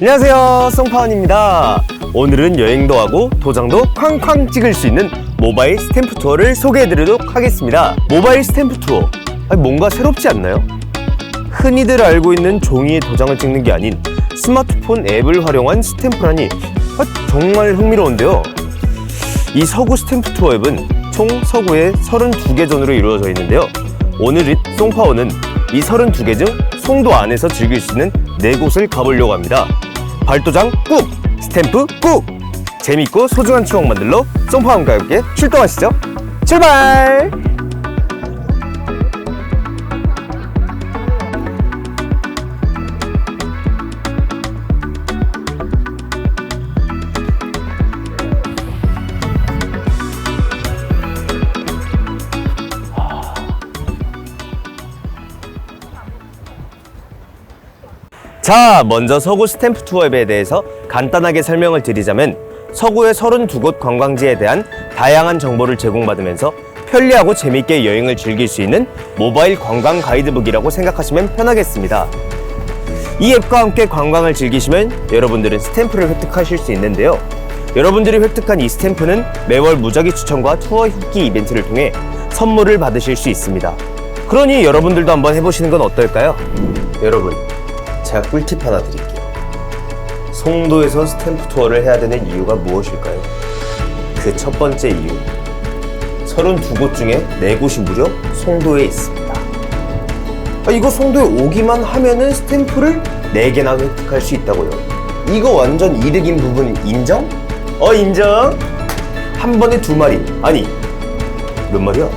안녕하세요. 송파원입니다. 오늘은 여행도 하고 도장도 쾅쾅 찍을 수 있는 모바일 스탬프 투어를 소개해드리도록 하겠습니다. 모바일 스탬프 투어. 아니, 뭔가 새롭지 않나요? 흔히들 알고 있는 종이에 도장을 찍는 게 아닌 스마트폰 앱을 활용한 스탬프라니. 아, 정말 흥미로운데요. 이 서구 스탬프 투어 앱은 총 서구에 32개 존으로 이루어져 있는데요. 오늘 이 송파원은 이 32개 중 송도 안에서 즐길 수 있는 4곳을 가보려고 합니다 발도장 꾹! 스탬프 꾹! 재밌고 소중한 추억 만들러 송파원과 함께 출동하시죠 출발! 자, 먼저 서구 스탬프 투어 앱에 대해서 간단하게 설명을 드리자면 서구의 32곳 관광지에 대한 다양한 정보를 제공받으면서 편리하고 재밌게 여행을 즐길 수 있는 모바일 관광 가이드북이라고 생각하시면 편하겠습니다. 이 앱과 함께 관광을 즐기시면 여러분들은 스탬프를 획득하실 수 있는데요. 여러분들이 획득한 이 스탬프는 매월 무작위 추천과 투어 희귀 이벤트를 통해 선물을 받으실 수 있습니다. 그러니 여러분들도 한번 해보시는 건 어떨까요? 여러분, 제가 꿀팁 하나 드릴게요. 송도에서 스탬프 투어를 해야 되는 이유가 무엇일까요? 그 첫 번째 이유. 32곳 중에 4곳이 무려 송도에 있습니다. 아, 이거 송도에 오기만 하면은 스탬프를 4개나 획득할 수 있다고요. 이거 완전 이득인 부분 인정? 어, 인정? 한 번에 두 마리. 아니, 몇 마리야?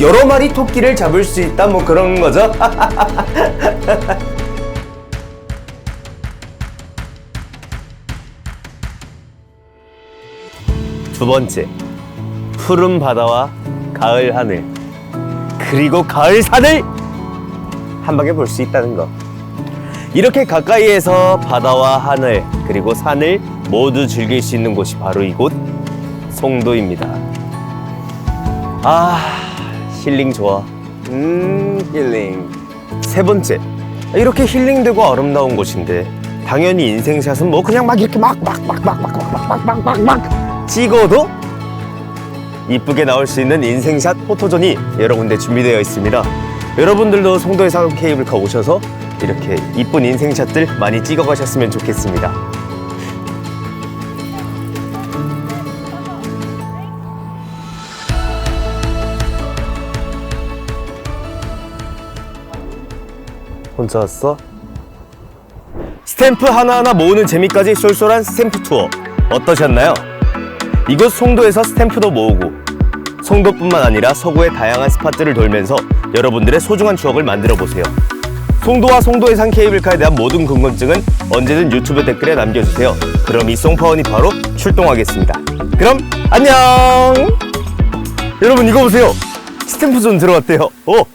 여러 마리 토끼를 잡을 수 있다, 뭐 그런 거죠? 두 번째, 푸른 바다와 가을 하늘, 그리고 가을 산을 한 방에 볼 수 있다는 거. 이렇게 가까이에서 바다와 하늘, 그리고 산을 모두 즐길 수 있는 곳이 바로 이곳 송도입니다. 아, 힐링 좋아. 음, 힐링. 세 번째, 이렇게 힐링되고 아름다운 곳인데 당연히 인생샷은 뭐 그냥 막 이렇게 막 막 막 막 막 막 막 막 막 막 찍어도 이쁘게 나올 수 있는 인생샷 포토존이 여러 군데 준비되어 있습니다. 여러분들도 송도의 상 케이블카 오셔서 이렇게 이쁜 인생샷들 많이 찍어 가셨으면 좋겠습니다. 혼자 왔어? 스탬프 하나하나 모으는 재미까지 쏠쏠한 스탬프 투어 어떠셨나요? 이곳 송도에서 스탬프도 모으고 송도뿐만 아니라 서구의 다양한 스팟들을 돌면서 여러분들의 소중한 추억을 만들어 보세요. 송도와 송도의 산 케이블카에 대한 모든 궁금증은 언제든 유튜브 댓글에 남겨주세요. 그럼 이 송파원이 바로 출동하겠습니다. 그럼 안녕! 여러분 이거 보세요. 스탬프 존 들어왔대요. 오!